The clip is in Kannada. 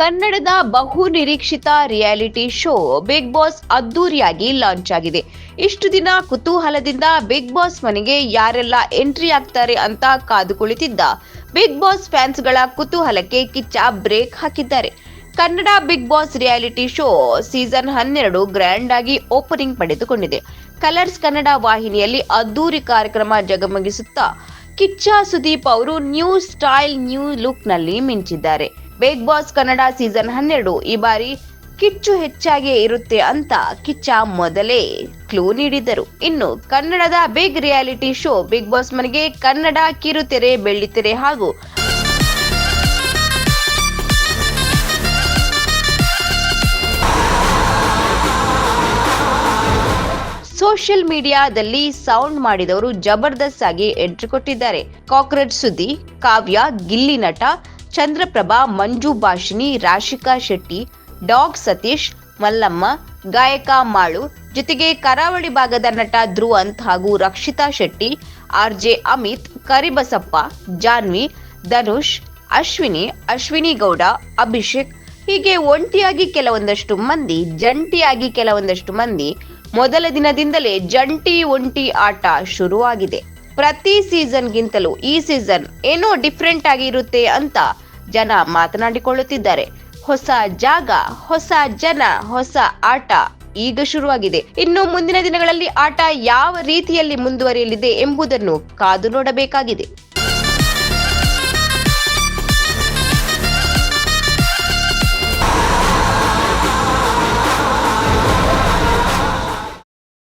ಕನ್ನಡದ ಬಹು ನಿರೀಕ್ಷಿತ ರಿಯಾಲಿಟಿ ಶೋ ಬಿಗ್ ಬಾಸ್ ಅದ್ದೂರಿಯಾಗಿ ಲಾಂಚ್ ಆಗಿದೆ. ಇಷ್ಟು ದಿನ ಕುತೂಹಲದಿಂದ ಬಿಗ್ ಬಾಸ್ ಮನೆಗೆ ಯಾರೆಲ್ಲ ಎಂಟ್ರಿ ಆಗ್ತಾರೆ ಅಂತ ಕಾದು ಕುಳಿತಿದ್ದ ಬಿಗ್ ಬಾಸ್ ಫ್ಯಾನ್ಸ್ಗಳ ಕುತೂಹಲಕ್ಕೆ ಕಿಚ್ಚ ಬ್ರೇಕ್ ಹಾಕಿದ್ದಾರೆ. Kannada big boss reality show season ಹನ್ನೆರಡು ಗ್ರ್ಯಾಂಡ್ ಆಗಿ ಓಪನಿಂಗ್ ಪಡೆದುಕೊಂಡಿದೆ. ಕಲರ್ಸ್ ಕನ್ನಡ ವಾಹಿನಿಯಲ್ಲಿ ಅದ್ದೂರಿ ಕಾರ್ಯಕ್ರಮ ಜಗಮಗಿಸುತ್ತಾ ಕಿಚ್ಚ ಸುದೀಪ್ ಅವರು ನ್ಯೂ ಸ್ಟೈಲ್, ನ್ಯೂ ಲುಕ್ನಲ್ಲಿ ಮಿಂಚಿದ್ದಾರೆ. ಬಿಗ್ ಬಾಸ್ ಕನ್ನಡ ಸೀಸನ್ ಹನ್ನೆರಡು ಈ ಬಾರಿ ಕಿಚ್ಚು ಹೆಚ್ಚಾಗಿ ಇರುತ್ತೆ ಅಂತ ಕಿಚ್ಚ ಮೊದಲೇ ಕ್ಲೂ ನೀಡಿದ್ದರು. ಇನ್ನು ಕನ್ನಡದ big reality show Bigg Boss ಮನೆಗೆ ಕನ್ನಡ ಕಿರುತೆರೆ, ಬೆಳ್ಳಿತೆರೆ ಹಾಗೂ ಸೋಷಿಯಲ್ ಮೀಡಿಯಾದಲ್ಲಿ ಸೌಂಡ್ ಮಾಡಿದವರು ಜಬರ್ದಸ್ತ್ ಆಗಿ ಎಂಟ್ರಿ ಕೊಟ್ಟಿದ್ದಾರೆ. ಕಾಕ್ರೋಚ್ ಸುದ್ದಿ, ಕಾವ್ಯ, ಗಿಲ್ಲಿ ನಟ, ಚಂದ್ರಪ್ರಭಾ, ಮಂಜು ಭಾಷಿಣಿ, ರಾಶಿಕಾ ಶೆಟ್ಟಿ, ಡಾಗ್ ಸತೀಶ್, ಮಲ್ಲಮ್ಮ, ಗಾಯಕ ಮಾಳು, ಜೊತೆಗೆ ಕರಾವಳಿ ಭಾಗದ ನಟ ಧ್ರುವಂತ್ ಹಾಗೂ ರಕ್ಷಿತಾ ಶೆಟ್ಟಿ, ಆರ್ಜೆ ಅಮಿತ್, ಕರಿಬಸಪ್ಪ, ಜಾನ್ವಿ, ಧನುಷ್, ಅಶ್ವಿನಿ ಅಶ್ವಿನಿ ಗೌಡ, ಅಭಿಷೇಕ್ ಹೀಗೆ ಒಂಟಿಯಾಗಿ ಕೆಲವೊಂದಷ್ಟು ಮಂದಿ, ಜಂಟಿಯಾಗಿ ಕೆಲವೊಂದಷ್ಟು ಮಂದಿ ಮೊದಲ ದಿನದಿಂದಲೇ ಜಂಟಿ ಒಂಟಿ ಆಟ ಶುರುವಾಗಿದೆ. ಪ್ರತಿ ಸೀಸನ್ಗಿಂತಲೂ ಈ ಸೀಸನ್ ಏನೋ ಡಿಫ್ರೆಂಟ್ ಆಗಿ ಇರುತ್ತೆ ಅಂತ ಜನ ಮಾತನಾಡಿಕೊಳ್ಳುತ್ತಿದ್ದಾರೆ. ಹೊಸ ಜಾಗ, ಹೊಸ ಜನ, ಹೊಸ ಆಟ ಈಗ ಶುರುವಾಗಿದೆ. ಇನ್ನು ಮುಂದಿನ ದಿನಗಳಲ್ಲಿ ಆಟ ಯಾವ ರೀತಿಯಲ್ಲಿ ಮುಂದುವರಿಯಲಿದೆ ಎಂಬುದನ್ನು ಕಾದು ನೋಡಬೇಕಾಗಿದೆ.